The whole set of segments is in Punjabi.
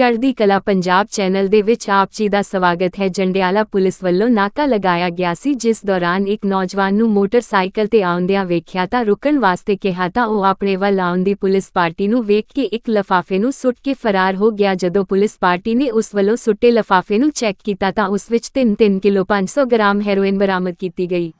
ਚੜ੍ਹਦੀ ਕਲਾ ਪੰਜਾਬ ਚੈਨਲ ਦੇ ਵਿੱਚ ਆਪ ਜੀ ਦਾ ਸਵਾਗਤ ਹੈ। ਜੰਡਿਆਲਾ ਪੁਲਿਸ ਵੱਲੋਂ ਨਾਕਾ ਲਗਾਇਆ ਗਿਆ ਸੀ, ਜਿਸ ਦੌਰਾਨ ਇੱਕ ਨੌਜਵਾਨ ਨੂੰ ਮੋਟਰਸਾਈਕਲ ਤੇ ਆਉਂਦਿਆਂ ਵੇਖਿਆ ਤਾਂ ਰੁਕਣ ਵਾਸਤੇ ਕਿਹਾ ਤਾਂ ਉਹ ਆਪਣੇ ਵੱਲ ਆਉਂਦੀ ਪੁਲਿਸ ਪਾਰਟੀ ਨੂੰ ਵੇਖ ਕੇ ਇੱਕ ਲਫਾਫੇ ਨੂੰ ਸੁੱਟ ਕੇ ਫਰਾਰ ਹੋ ਗਿਆ। ਜਦੋਂ ਪੁਲਿਸ ਪਾਰਟੀ ਨੇ ਉਸ ਵੱਲੋਂ ਸੁੱਟੇ ਲਫਾਫੇ ਨੂੰ ਚੈੱਕ ਕੀਤਾ ਤਾਂ ਉਸ ਵਿੱਚ 3-3 ਕਿਲੋ 500 ਗ੍ਰਾਮ ਹੈਰੋਇਨ ਬਰਾਮਦ ਕੀਤੀ ਗਈ।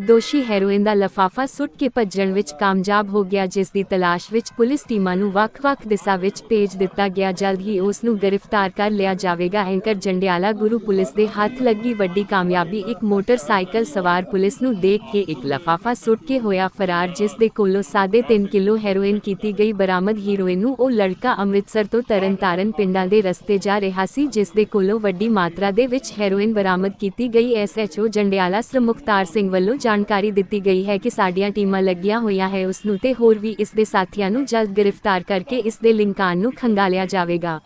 ਦੋਸ਼ੀ ਹੈਰੋਇਨ ਦਾ ਲਫਾਫਾ ਸੁੱਟ ਕੇ ਭੱਜਣ ਵਿੱਚ ਕਾਮਯਾਬ ਹੋ ਗਿਆ, ਜਿਸ ਦੀ ਤਲਾਸ਼ ਵਿੱਚ ਪੁਲਿਸ ਟੀਮਾਂ ਨੂੰ ਵੱਖ-ਵੱਖ ਦਿਸ਼ਾ ਵਿੱਚ ਭੇਜ ਦਿੱਤਾ ਗਿਆ। ਜਲਦ ਹੀ ਉਸ ਨੂੰ ਗ੍ਰਿਫਤਾਰ ਕਰ ਲਿਆ ਜਾਵੇਗਾ। ਐਂਕਰ ਜੰਡਿਆਲਾ ਗੁਰੂ ਪੁਲਿਸ ਦੇ ਹੱਥ ਲੱਗੀ ਵੱਡੀ ਕਾਮਯਾਬੀ, ਇੱਕ ਮੋਟਰਸਾਈਕਲ ਸਵਾਰ ਪੁਲਿਸ ਨੂੰ ਦੇਖ ਕੇ ਇੱਕ ਲਫਾਫਾ ਸੁੱਟ ਕੇ ਹੋਇਆ ਫਰਾਰ, ਜਿਸ ਦੇ ਕੋਲੋਂ ਸਾਢੇ ਤਿੰਨ ਕਿਲੋ ਹੈਰੋਇਨ ਕੀਤੀ ਗਈ। ਬਰਾਮਦ ਹੀਰੋਇਨ ਨੂੰ ਉਹ ਲੜਕਾ ਅੰਮ੍ਰਿਤਸਰ ਤੋਂ ਤਰਨਤਾਰਨ ਪਿੰਡਾਂ ਦੇ ਰਸਤੇ ਜਾ ਰਿਹਾ ਸੀ, ਜਿਸ ਦੇ ਕੋਲੋਂ ਵੱਡੀ ਮਾਤਰਾ ਦੇ ਵਿੱਚ ਹੈਰੋਇਨ ਬਰਾਮਦ ਕੀਤੀ ਗਈ। ਐਸਐਚਓ ਜੰਡਿਆਲਾ ਸ੍ਰ ਮੁਖਤਾਰ ਸਿੰਘ ਵੱਲੋਂ ਜਾਣਕਾਰੀ ਦਿੱਤੀ ਗਈ ਹੈ ਕਿ ਸਾਡੀਆਂ ਟੀਮਾਂ ਲੱਗੀਆਂ ਹੋਈਆਂ ਹੈ। ਉਸ ਨੂੰ ਤੇ ਹੋਰ ਵੀ ਇਸ ਦੇ ਸਾਥੀਆਂ ਨੂੰ ਜਲਦ ਗ੍ਰਿਫਤਾਰ ਕਰਕੇ ਇਸ ਦੇ ਲਿੰਕਾਂ ਨੂੰ ਖੰਗਾਲਿਆ ਜਾਵੇਗਾ।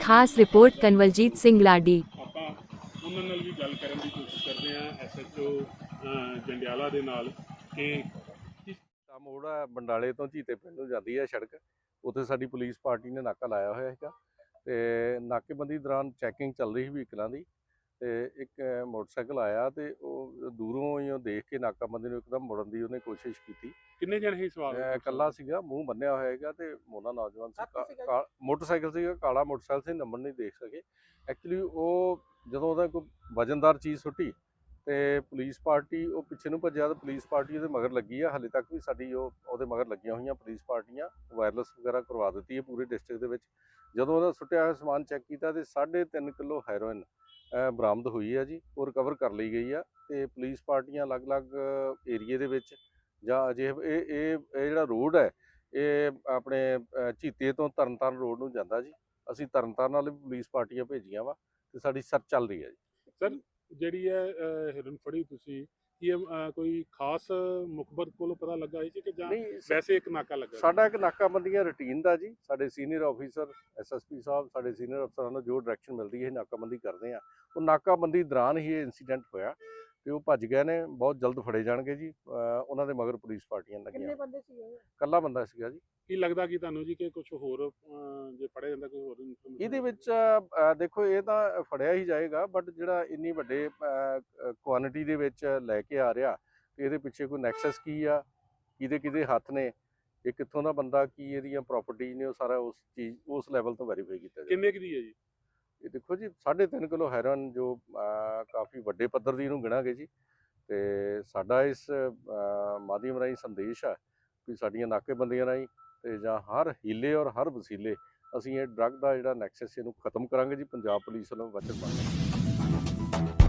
ਖਾਸ ਰਿਪੋਰਟ ਕਨਵਲਜੀਤ ਸਿੰਘ ਲਾਡੀ। ਆਪਾਂ ਉਹਨਾਂ ਨਾਲ ਵੀ ਗੱਲ ਕਰਨ ਦੀ ਕੋਸ਼ਿਸ਼ ਕਰਦੇ ਹਾਂ ਐਸਐਚਓ ਜੰਡਿਆਲਾ ਦੇ ਨਾਲ ਕਿ ਤਾਂ ਮੋੜ ਆ ਬੰਡਾਲੇ ਤੋਂ ਝੀਤੇ ਪਿੰਡ ਨੂੰ ਜਾਂਦੀ ਹੈ ਸੜਕ। ਉੱਥੇ ਸਾਡੀ ਪੁਲਿਸ ਪਾਰਟੀ ਨੇ ਨਾਕਾ ਲਾਇਆ ਹੋਇਆ ਹੈਗਾ। ਤੇ ਨਾਕੇਬੰਦੀ ਦੌਰਾਨ ਚੈਕਿੰਗ ਚੱਲ ਰਹੀ ਸੀ ਵਹੀਕਲਾਂ ਦੀ। ਤੇ ਇੱਕ ਮੋਟਰਸਾਈਕਲ ਆਇਆ ਤੇ ਉਹ ਦੂਰੋਂ ਹੀ ਉਹ ਦੇਖ ਕੇ ਨਾਕਾਬੰਦੀ ਨੂੰ ਇੱਕਦਮ ਮੁੜਨ ਦੀ ਉਹਨੇ ਕੋਸ਼ਿਸ਼ ਕੀਤੀ। ਕਿੰਨੇ ਜਣ ਸੀ ਸਵਾਲ ਅਹ, ਇਕੱਲਾ ਸੀਗਾ ਮੂੰਹ ਬੰਨਿਆ ਹੋਇਆ ਹੈਗਾ ਤੇ ਮੋਨਾ ਨੌਜਵਾਨ ਸੀ ਮੋਟਰਸਾਈਕਲ ਸੀਗਾ ਕਾਲਾ ਮੋਟਰਸਾਈਕਲ ਸੀ ਨੰਬਰ ਨਹੀਂ ਦੇਖ ਸਕੇ। ਐਕਚੁਅਲੀ ਉਹ ਜਦੋਂ ਉਹਦਾ ਕੋਈ ਵਜਨਦਾਰ ਚੀਜ਼ ਸੁੱਟੀ ਤੇ ਪੁਲਿਸ ਪਾਰਟੀ ਉਹ ਪਿੱਛੇ ਨੂੰ ਭੱਜਿਆ ਤੇ ਪੁਲਿਸ ਪਾਰਟੀ ਉਹਦੇ ਮਗਰ ਲੱਗੀ ਆ। ਹਲੇ ਤੱਕ ਵੀ ਸਾਡੀ ਉਹ ਉਹਦੇ ਮਗਰ ਲੱਗੀਆਂ ਹੋਈਆਂ ਪੁਲਿਸ ਪਾਰਟੀਆਂ ਵਾਇਰਲੈਸ ਵਗੈਰਾ ਕਰਵਾ ਦਿੱਤੀ ਹੈ ਪੂਰੇ ਡਿਸਟ੍ਰਿਕਟ ਦੇ ਵਿੱਚ। ਜਦੋਂ ਉਹਦਾ ਸੁੱਟਿਆ ਹੋਇਆ ਸਮਾਨ ਚੈੱਕ ਕੀਤਾ ਤੇ 3.5 ਕਿਲੋ ਹੈਰੋਇਨ ਬਰਾਮਦ ਹੋਈ ਹੈ ਜੀ ਉਹ ਰਿਕਵਰ ਕਰ ਲਈ ਗਈ ਆ ਤੇ ਪੁਲਿਸ ਪਾਰਟੀਆਂ ਅਲੱਗ-ਅਲੱਗ ਏਰੀਏ ਦੇ ਵਿੱਚ ਜਾਂ ਅਜੇ ਇਹ ਇਹ ਇਹ ਜਿਹੜਾ ਰੋਡ ਹੈ ਇਹ ਆਪਣੇ ਅਹ, ਝੀਤੇ ਤੋਂ ਤਰਨਤਾਰਨ ਰੋਡ ਨੂੰ ਜਾਂਦਾ ਜੀ। ਅਸੀਂ ਤਰਨਤਾਰਨ ਵਾਲੇ ਵੀ ਪੁਲਿਸ ਪਾਰਟੀਆਂ ਭੇਜੀਆਂ ਵਾ ਤੇ ਸਾਡੀ ਸਰਚ ਚੱਲ ਰਹੀ ਹੈ ਜੀ। ਸਰ ਜਿਹੜੀ ਹੈ ਅਹ, ਹਿਰਨ ਫੜੀ ਤੁਸੀਂ ਕੀ ਕੋਈ ਖਾਸ ਮੁਖਬਰ ਕੋਲੋਂ ਪਤਾ ਲੱਗਾ ਸੀ ਕਿ ਜਾਂ ਵੈਸੇ ਇੱਕ ਨਾਕਾ ਲੱਗਾ? ਸਾਡਾ ਇੱਕ ਨਾਕਾਬੰਦੀਆਂ ਰੁਟੀਨ ਦਾ ਜੀ। ਸਾਡੇ ਸੀਨੀਅਰ ਆਫੀਸਰ ਐਸਐਸਪੀ ਸਾਹਿਬ ਸਾਡੇ ਸੀਨੀਅਰ ਅਫਸਰਾਂ ਨੂੰ ਜੋ ਡਾਇਰੈਕਸ਼ਨ ਮਿਲਦੀ ਹੈ ਨਾਕਾਬੰਦੀ ਕਰਦੇ ਆ ਉਹ ਨਾਕਾਬੰਦੀ ਦੌਰਾਨ ਹੀ ਇਹ ਇਨਸੀਡੈਂਟ ਹੋਇਆ ਤੇ ਉਹ ਭੱਜ ਗਏ ਨੇ ਬਹੁਤ ਜਲਦ ਫੜੇ ਜਾਣਗੇ ਜੀ। ਉਹਨਾਂ ਦੇ ਮਗਰ ਪੁਲਿਸ ਪਾਰਟੀਆਂ ਕਿੰਨੇ ਲੱਗੀਆਂ ਬੰਦੇ ਸੀ ਇਹ ਕੱਲਾ ਬੰਦਾ ਸੀਗਾ ਜੀ। ਕੀ ਲੱਗਦਾ ਕਿ ਤੁਹਾਨੂੰ ਜੀ ਕਿ ਕੁਝ ਹੋਰ ਫੜਿਆ ਜਾਂਦਾ ਕੋਈ ਹੋਰ information? ਇਹਦੇ ਵਿੱਚ ਦੇਖੋ ਇਹ ਤਾਂ ਫੜਿਆ ਹੀ ਜਾਏਗਾ ਬਟ ਜਿਹੜਾ ਇੰਨੀ ਵੱਡੇ ਕੁਆਂਟੀਟੀ ਦੇ ਵਿੱਚ ਲੈ ਕੇ ਆ ਰਿਹਾ ਤੇ ਇਹਦੇ ਪਿੱਛੇ ਕੋਈ ਨੈਕਸਸ ਕੀ ਆ? ਕਿਹਦੇ ਕਿਹਦੇ ਹੱਥ ਨੇ? ਇਹ ਕਿੱਥੋਂ ਦਾ ਬੰਦਾ ਕੀ ਇਹਦੀਆਂ ਪ੍ਰਾਪਰਟੀ ਨੇ ਉਹ ਸਾਰਾ ਉਸ ਚੀਜ਼ ਉਸ ਲੈਵਲ ਤੋਂ ਵੈਰੀਫਾਈ ਕੀਤਾ ਜਾਏਗਾ ਕਿੰਨੇ ਕੁ ਦੀ ਹੈ ਜੀ? ਇਹ ਦੇਖੋ ਜੀ 3.5 ਕਿਲੋ ਹੈਰੋਇਨ ਜੋ ਕਾਫੀ ਵੱਡੇ ਪੱਧਰ ਦੀ ਇਹਨੂੰ ਗਿਣਾਂਗੇ ਜੀ। ਤੇ ਸਾਡਾ ਇਸ ਅਹ, ਮਾਧਿਅਮ ਰਾਹੀਂ ਸੰਦੇਸ਼ ਹੈ ਕਿ ਸਾਡੀਆਂ ਨਾਕੇਬੰਦੀਆਂ ਰਾਹੀਂ ਤੇ ਜਾਂ ਹਰ ਹੀਲੇ ਔਰ ਹਰ ਵਸੀਲੇ ਅਸੀਂ ਇਹ ਡਰੱਗ ਦਾ ਜਿਹੜਾ ਨੈਕਸਸ ਇਹਨੂੰ ਖਤਮ ਕਰਾਂਗੇ ਜੀ, ਪੰਜਾਬ ਪੁਲਿਸ ਵੱਲੋਂ ਵਚਨਬੱਧ। ਹੈ